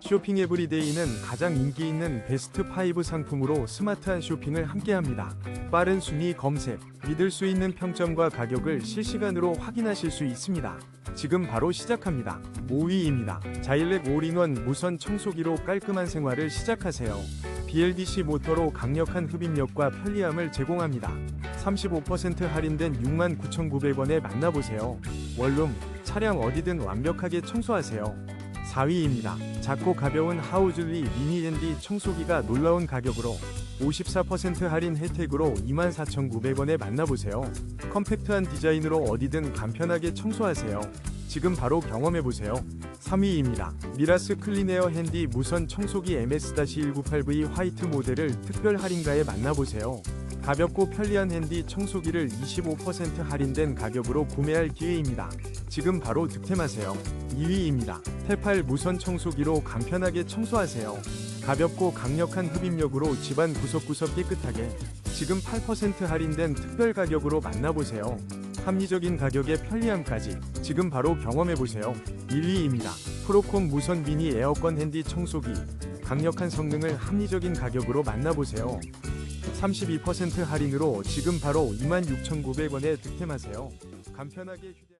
쇼핑 에브리데이는 가장 인기 있는 베스트 5 상품으로 스마트한 쇼핑을 함께합니다. 빠른 순위 검색, 믿을 수 있는 평점과 가격을 실시간으로 확인하실 수 있습니다. 지금 바로 시작합니다. 5위입니다. 자일렉 올인원 무선 청소기로 깔끔한 생활을 시작하세요. BLDC 모터로 강력한 흡입력과 편리함을 제공합니다. 35% 할인된 69,900원에 만나보세요. 원룸, 차량 어디든 완벽하게 청소하세요. 4위입니다. 작고 가벼운 하우즐리 미니 앤디 청소기가 놀라운 가격으로 54% 할인 혜택으로 24,900원에 만나보세요. 컴팩트한 디자인으로 어디든 간편하게 청소하세요. 지금 바로 경험해보세요. 3위입니다. 미라스 클린에어 핸디 무선 청소기 MS-198V 화이트 모델을 특별 할인가에 만나보세요. 가볍고 편리한 핸디 청소기를 25% 할인된 가격으로 구매할 기회입니다. 지금 바로 득템하세요. 2위입니다. 테팔 무선 청소기로 간편하게 청소하세요. 가볍고 강력한 흡입력으로 집안 구석구석 깨끗하게 지금 8% 할인된 특별 가격으로 만나보세요. 합리적인 가격에 편리함까지 지금 바로 경험해보세요. 1위입니다. 프로콤 무선 미니 에어컨 핸디 청소기 강력한 성능을 합리적인 가격으로 만나보세요. 32% 할인으로 지금 바로 26,900원에 득템하세요. 간편하게 휴대